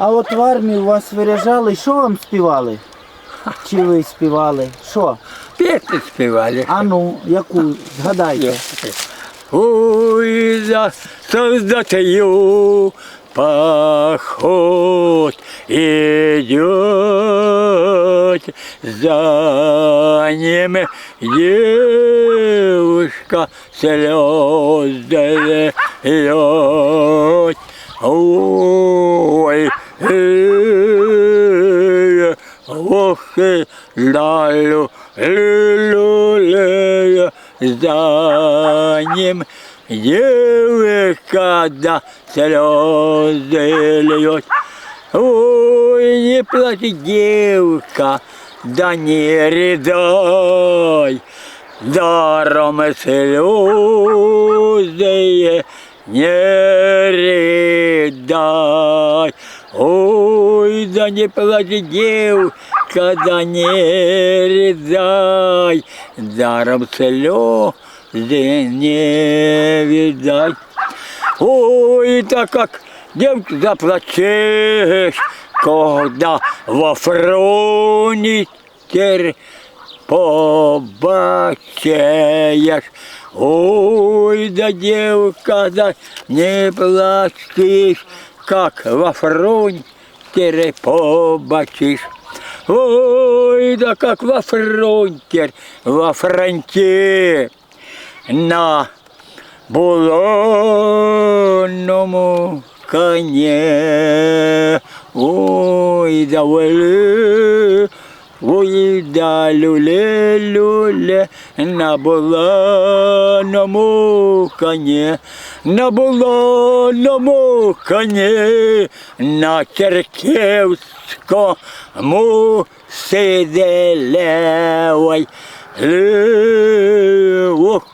А от в армії у вас виряжали, що вам співали? Чи ви співали? Що? Пісні співали. А ну, яку? Згадайте. Ой, за создатою поход идет, за ним девушка слезы льет. Лалю, лю, за ним девушка да слезы льет. Ой, не плачь, девушка, да не рыдай, даром слезы не Ой, да не плачь, девушка, да не рыдай, даром слезы не видать. Ой, так как девка заплачешь, когда во фронте побачаешь. Ой, да девка, да не плачешь, как во фронте побачишь. Ой, да как во фронте, во фронте на булонному коне. Ой, да вели, ой, да люле, люле, на булонному коні, на булонному коні, на Черківському сиделевой. Ох,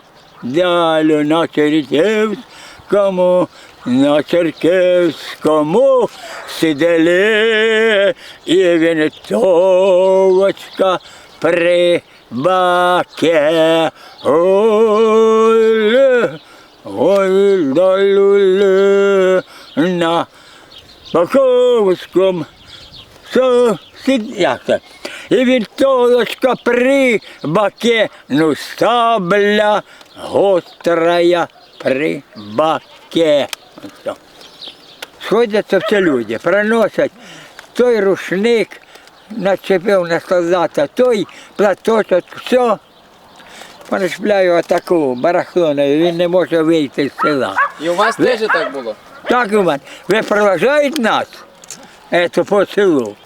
Далі на Черківському, на Черківському сидели і вінтовочка при баке. Ой, ой, далюле, на як це? І вінтовочка при баке, ну сабля гострая при баке. Сходяться все люди, приносять той рушник, начепив на солдата, той платочок, все. Понашпляю отаку барахлоною, він не може вийти з села. І у вас теж так було? Так, Иван, ви проважаєте нас это по селу.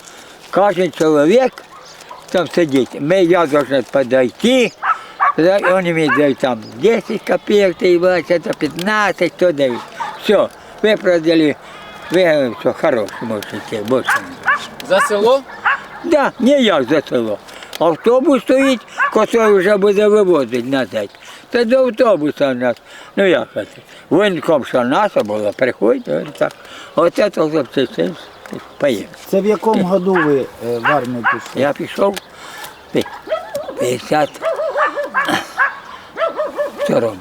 Кожен чоловік там сидить. Ми, я должен подойти, вони мені дають там 10 копійок, ти бачиш, це 15, то дають. Все, ви продали, ви все, хороше можете більше За село? Да, не я за село. Автобус стоїть, який вже буде вивозити назад. Та до автобуса нас. Ну як це? Воєнком, що наша була, приходьте, ось так. Оце то це поїхали. Це в якому году ви е, в армію пішли? Я пішов пі- 50 втором.